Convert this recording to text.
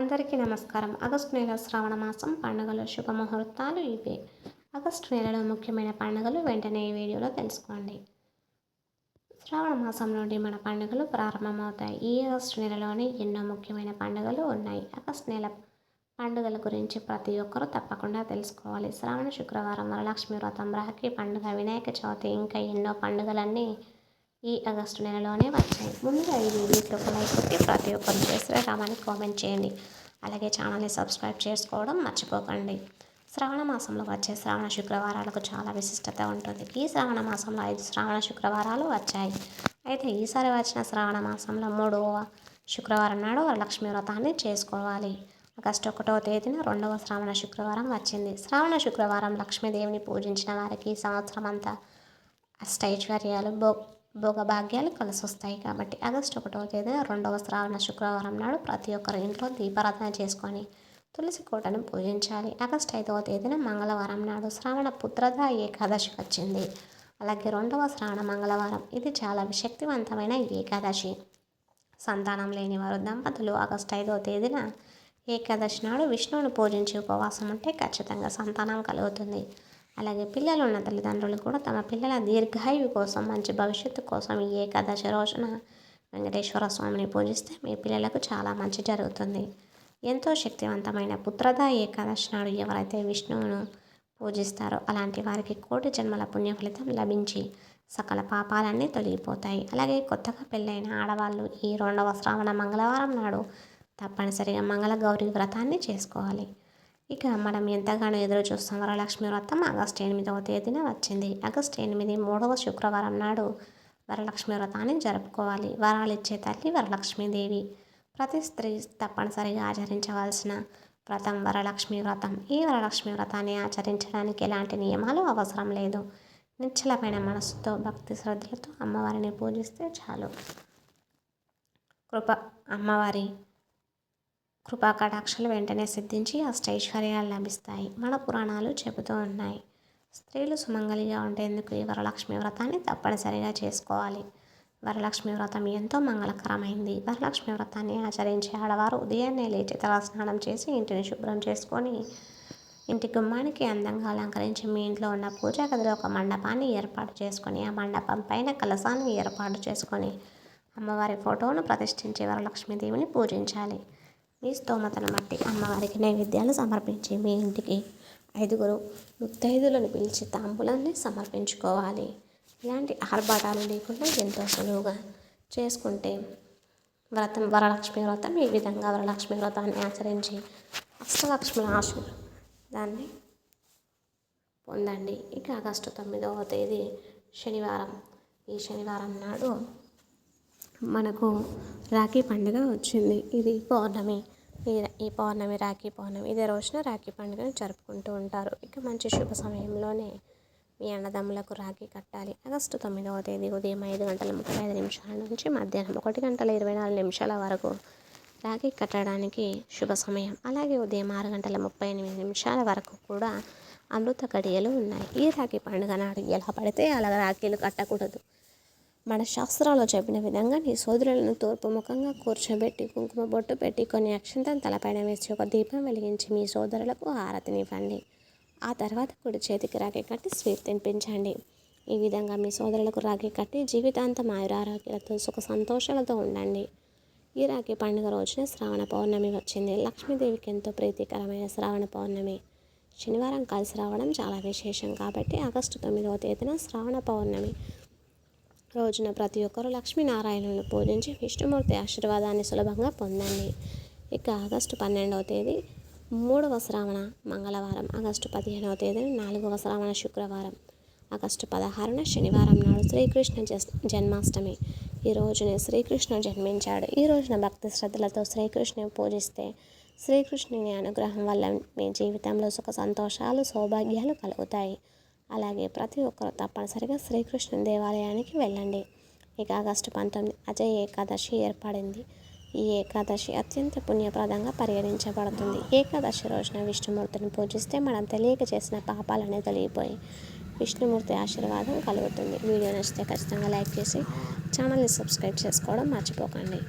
అందరికీ నమస్కారం. ఆగస్టు నెల శ్రావణ మాసం పండుగలు శుభముహూర్తాలు ఇవే. ఆగస్టు నెలలో ముఖ్యమైన పండుగలు వెంటనే ఈ వీడియోలో తెలుసుకోండి. శ్రావణ మాసం నుండి మన పండుగలు ప్రారంభమవుతాయి. ఈ ఆగస్టు నెలలోనే ఎన్నో ముఖ్యమైన పండుగలు ఉన్నాయి. ఆగస్టు నెల పండుగల గురించి ప్రతి ఒక్కరూ తప్పకుండా తెలుసుకోవాలి. శ్రావణ శుక్రవారం వరలక్ష్మి వ్రతం రాఖీ పండుగ వినాయక చవితి ఇంకా ఎన్నో పండుగలన్నీ ఈ ఆగస్టు నెలలోనే వచ్చాయి. ముందు ఈ వీడియోకి ఒక లైక్ కొట్టి ప్రతి ఒక్కరు చేసిన రామాన్ని కామెంట్ చేయండి. అలాగే ఛానల్ని సబ్స్క్రైబ్ చేసుకోవడం మర్చిపోకండి. శ్రావణ మాసంలో వచ్చే శ్రావణ శుక్రవారాలకు చాలా విశిష్టత ఉంటుంది. ఈ శ్రావణ మాసంలో ఐదు శ్రావణ శుక్రవారాలు వచ్చాయి. అయితే ఈసారి వచ్చిన శ్రావణ మాసంలో మూడవ శుక్రవారం నాడు వరలక్ష్మి వ్రతాన్ని చేసుకోవాలి. ఆగస్టు ఒకటవ తేదీన రెండవ శ్రావణ శుక్రవారం వచ్చింది. శ్రావణ శుక్రవారం లక్ష్మీదేవిని పూజించిన వారికి సంవత్సరం అంతా అష్టైశ్వర్యాలు భో భోగభాగ్యాలు కలిసి వస్తాయి కాబట్టి ఆగస్టు ఒకటవ తేదీన రెండవ శ్రావణ శుక్రవారం నాడు ప్రతి ఒక్కరి ఇంట్లో దీపారాధన చేసుకొని తులసి కోటను పూజించాలి. ఆగస్టు ఐదవ తేదీన మంగళవారం నాడు శ్రావణ పుత్రద ఏకాదశి వచ్చింది. అలాగే రెండవ శ్రావణ మంగళవారం. ఇది చాలా శక్తివంతమైన ఏకాదశి. సంతానం లేని వారు దంపతులు ఆగస్టు ఐదవ తేదీన ఏకాదశి నాడు విష్ణువుని పూజించి ఉపవాసం ఉంటే ఖచ్చితంగా సంతానం కలుగుతుంది. అలాగే పిల్లలు ఉన్న తల్లిదండ్రులు కూడా తమ పిల్లల దీర్ఘాయువు కోసం మంచి భవిష్యత్తు కోసం ఈ ఏకాదశి రోజున వెంకటేశ్వర స్వామిని పూజిస్తే మీ పిల్లలకు చాలా మంచి జరుగుతుంది. ఎంతో శక్తివంతమైన పుత్రద ఏకాదశి నాడు ఎవరైతే విష్ణువును పూజిస్తారో అలాంటి వారికి కోటి జన్మల పుణ్య ఫలితం లభించి సకల పాపాలన్నీ తొలగిపోతాయి. అలాగే కొత్తగా పెళ్ళైన ఆడవాళ్ళు ఈ రెండవ శ్రావణ మంగళవారం నాడు తప్పనిసరిగా మంగళగౌరి వ్రతాన్ని చేసుకోవాలి. ఇక మనం ఎంతగానో ఎదురు చూస్తాం. వరలక్ష్మి వ్రతం ఆగస్టు ఎనిమిదవ తేదీన వచ్చింది. ఆగస్టు ఎనిమిది మూడవ శుక్రవారం నాడు వరలక్ష్మి వ్రతాన్ని జరుపుకోవాలి. వరాలు ఇచ్చే తల్లి వరలక్ష్మీదేవి. ప్రతి స్త్రీ తప్పనిసరిగా ఆచరించవలసిన వ్రతం వరలక్ష్మి వ్రతం. ఈ వరలక్ష్మి వ్రతాన్ని ఆచరించడానికి ఎలాంటి నియమాలు అవసరం లేదు. నిశ్చలమైన మనసుతో భక్తి శ్రద్ధలతో అమ్మవారిని పూజిస్తే చాలు. కృప అమ్మవారి కృపాకటాక్షలు వెంటనే సిద్ధించి అష్టైశ్వర్యాలు లభిస్తాయి. మన పురాణాలు చెబుతూ ఉన్నాయి. స్త్రీలు సుమంగలిగా ఉండేందుకు ఈ వరలక్ష్మి వ్రతాన్ని తప్పనిసరిగా చేసుకోవాలి. వరలక్ష్మి వ్రతం ఎంతో మంగళకరమైంది. వరలక్ష్మి వ్రతాన్ని ఆచరించే ఆడవారు ఉదయాన్నే లేచి తల స్నానం చేసి ఇంటిని శుభ్రం చేసుకొని ఇంటి గుమ్మానికి అందంగా అలంకరించి మీ ఇంట్లో ఉన్న పూజా గదిలో ఒక మండపాన్ని ఏర్పాటు చేసుకొని ఆ మండపం పైన కలసాన్ని ఏర్పాటు చేసుకొని అమ్మవారి ఫోటోను ప్రతిష్ఠించి వరలక్ష్మీదేవిని పూజించాలి. మీ స్తోమతను బట్టి అమ్మవారికి నైవేద్యాలు సమర్పించి మీ ఇంటికి ఐదుగురు ముత్తైదులను పిలిచి తాంబూలాన్ని సమర్పించుకోవాలి. ఇలాంటి ఆర్భాటాలు లేకుండా ఎంతో సులువుగా చేసుకుంటే వ్రతం వరలక్ష్మి వ్రతం ఈ విధంగా వరలక్ష్మి వ్రతాన్ని ఆచరించి అష్టలక్ష్మిని ఆశ దాన్ని పొందండి. ఇక ఆగస్టు తొమ్మిదవ తేదీ శనివారం. ఈ శనివారం నాడు మనకు రాఖీ పండుగ వచ్చింది. ఇది పౌర్ణమి. ఈ పౌర్ణమి రాఖీ పౌర్ణమి ఇదే రోజున రాఖీ పండుగను జరుపుకుంటూ ఉంటారు. ఇక మంచి శుభ సమయంలోనే మీ అన్నదమ్ములకు రాఖీ కట్టాలి. ఆగస్టు తొమ్మిదవ తేదీ ఉదయం ఐదు గంటల ముప్పై ఐదు నిమిషాల నుంచి మధ్యాహ్నం ఒకటి గంటల ఇరవై నాలుగు నిమిషాల వరకు రాఖీ కట్టడానికి శుభ సమయం. అలాగే ఉదయం ఆరు గంటల ముప్పై ఎనిమిది నిమిషాల వరకు కూడా అమృత గడియలు ఉన్నాయి. ఈ రాఖీ పండుగ నాడు ఎలా పడితే అలా రాఖీలు కట్టకూడదు. మన శాస్త్రాల్లో చెప్పిన విధంగా నీ సోదరులను తూర్పు ముఖంగా కూర్చోబెట్టి కుంకుమ బొట్టు పెట్టి కొన్ని అక్షంతం తలపైన వేసి ఒక దీపం వెలిగించి మీ సోదరులకు హారతినివ్వండి ఆ తర్వాత కుడి చేతికి రాఖీ కట్టి స్వీట్ తినిపించండి. ఈ విధంగా మీ సోదరులకు రాఖీ కట్టి జీవితాంతం ఆయురారోగ్యాలతో సుఖ సంతోషాలతో ఉండండి. ఈ రాఖీ పండుగ రోజున శ్రావణ పౌర్ణమి వచ్చింది. లక్ష్మీదేవికి ఎంతో ప్రీతికరమైన శ్రావణ పౌర్ణమి. శనివారం కలిసి రావడం చాలా విశేషం కాబట్టి ఆగస్టు తొమ్మిదవ తేదీన శ్రావణ పౌర్ణమి. రోజున ప్రతి ఒక్కరూ లక్ష్మీనారాయణను పూజించి విష్ణుమూర్తి ఆశీర్వాదాన్ని సులభంగా పొందండి. ఇక ఆగస్టు పన్నెండవ తేదీ మూడవ శ్రావణ మంగళవారం. ఆగస్టు పదిహేనవ తేదీ నాలుగవ శ్రావణ శుక్రవారం. ఆగస్టు పదహారున శనివారం నాడు శ్రీకృష్ణ జన్మాష్టమి. ఈ రోజునే శ్రీకృష్ణుడు జన్మించాడు. ఈ రోజున భక్తి శ్రద్ధలతో శ్రీకృష్ణుని పూజిస్తే శ్రీకృష్ణుని అనుగ్రహం వల్ల మీ జీవితంలో సుఖ సంతోషాలు సౌభాగ్యాలు కలుగుతాయి. అలాగే ప్రతి ఒక్కరు తప్పనిసరిగా శ్రీకృష్ణ దేవాలయానికి వెళ్ళండి. ఇక ఆగస్టు పంతొమ్మిది అజయ్ ఏకాదశి ఏర్పడింది. ఈ ఏకాదశి అత్యంత పుణ్యప్రదంగా పరిగణించబడుతుంది. ఏకాదశి రోజున విష్ణుమూర్తిని పూజిస్తే మనం తెలియక చేసిన పాపాలనే తొలగిపోయి విష్ణుమూర్తి ఆశీర్వాదం కలుగుతుంది. వీడియో నచ్చితే ఖచ్చితంగా లైక్ చేసి ఛానల్ని సబ్స్క్రైబ్ చేసుకోవడం మర్చిపోకండి.